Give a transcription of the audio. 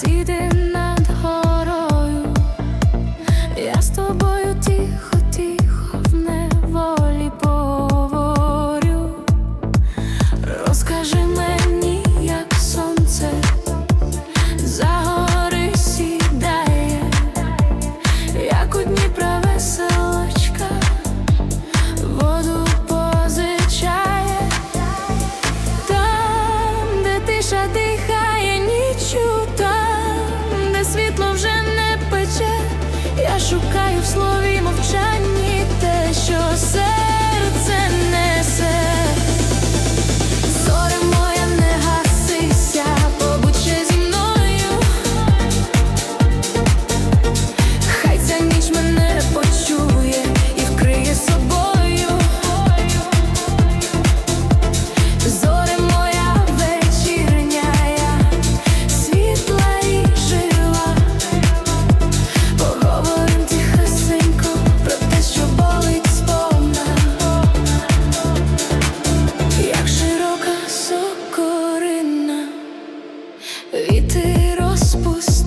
see this slow віти розпустила,